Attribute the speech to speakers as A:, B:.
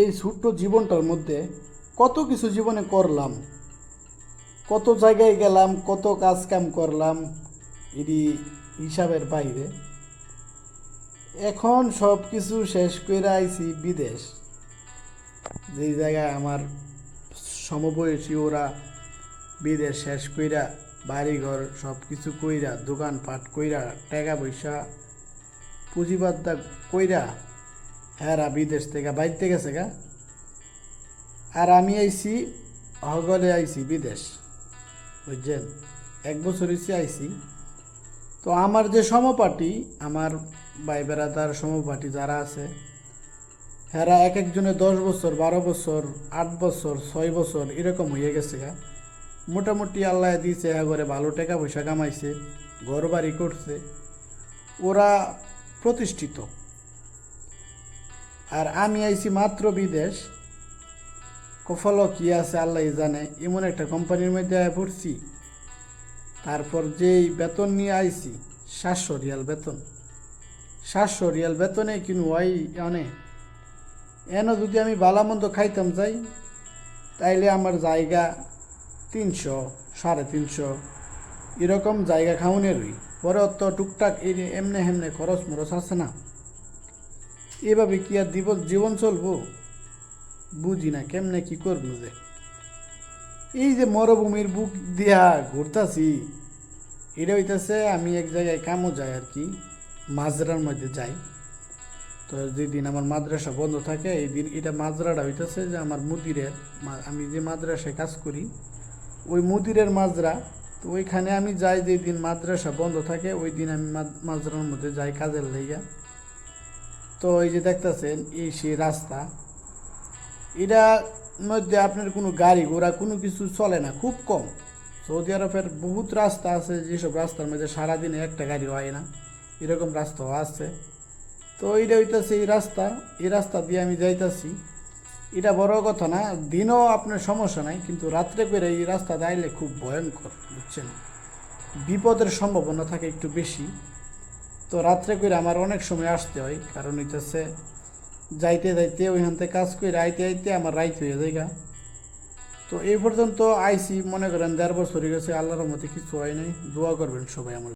A: এই ছোট্ট জীবনটার মধ্যে কত কিছু জীবনে করলাম, কত জায়গায় গেলাম, কত কাজ কাম করলাম এটি হিসাবের বাইরে। এখন সব কিছু শেষ করে আইছি বিদেশ। যেই জায়গায় আমার সমবয়সী ওরা বিদেশ শেষ কইরা বাড়িঘর সব কিছু কইরা, দোকানপাট কইরা, টাকা পয়সা পুঁজিবাদ্দা কইরা হ্যাঁ বিদেশ থেকে বাইরতে গেছে গা। আর আমি আইছি হগলে আইছি বিদেশ, বুঝছেন? এক বছর হয়েছে আইছি। তো আমার যে সমপাটি আমার ভাই বেড়াদার সমপাটি যারা আছে হেরা এক একজনে দশ বছর, বারো বছর, আট বছর, ছয় বছর এরকম হয়ে গেছে গা। মোটামুটি আল্লাহ দিয়েছে করে ভালো টাকা পয়সা কামাইছে ঘর বাড়ি করছে। ওরা প্রতিষ্ঠিত। আর আমি আইছি মাত্র বিদেশ। কফল কি আছে, আল্লাহ জানে। এমন একটা কোম্পানির মধ্যে পড়ছি। তারপর যেই বেতন নিয়ে আইছি, সাতশো রিয়াল বেতন। সাতশো রিয়াল বেতনে কিনু, ওই অনেক এন যদি আমি বালামন্দ খাইতাম যাই, তাইলে আমার জায়গা তিনশো, সাড়ে তিনশো। এরকম জায়গা খাওয়ানেরই পরে তো টুকটাক এমনে হেমনে খরচ মরচ আছে না। এভাবে কি আর জীবন জীবন চলবো? বুঝি না, কেমনে কি করব যে? এই যে মরুভূমির বুক দিয়া ঘুরতাছি, এটা হইতেছে আমি এক জায়গায় কামও যাই আর কি মাজরার মধ্যে যাই। তো যেদিন আমার মাদ্রাসা বন্ধ থাকে, এই দিন এটা মাজরাটা হইতেছে যে আমার মুদিরের আমি যে মাদ্রাসায় কাজ করি, ওই মুদিরের মাজরা তো ওইখানে আমি যাই যে দিন মাদ্রাসা বন্ধ থাকে ওই দিন আমি মাজরার মধ্যে যাই কাজের লেগা। তো এই যে দেখতেছেন, এই সেই রাস্তা এটা মধ্যে আপনার কোনো গাড়ি ঘোড়া কোনো কিছু চলে না, খুব কম। সৌদি আরবের বহুত রাস্তা আছে, যেসব রাস্তার মধ্যে সারাদিনে একটা গাড়ি হয় না, এরকম রাস্তাও আছে। তো এইটা হইতেছে এই রাস্তা এই রাস্তা দিয়ে আমি যাইতাছি। এটা বড় কথা না, দিনও আপনার সমস্যা নাই, কিন্তু রাত্রে করে এই রাস্তা আইলে খুব ভয়ঙ্কর, বুঝছেন? বিপদের সম্ভাবনা থাকে একটু বেশি। তো রাত্রে করে আমার অনেক সময় আসতে হয়, কারণ হইতেছে যাইতে যাইতে ওইখান থেকে কাজ করে আইতে আইতে আমার রাইত হয়ে যায় গা। তো এই পর্যন্ত আইসি, মনে করেন দেড় বছর হয়ে গেছে, আল্লাহর মতে কিছু হয় নাই দোয়া করবেন সবাই আমার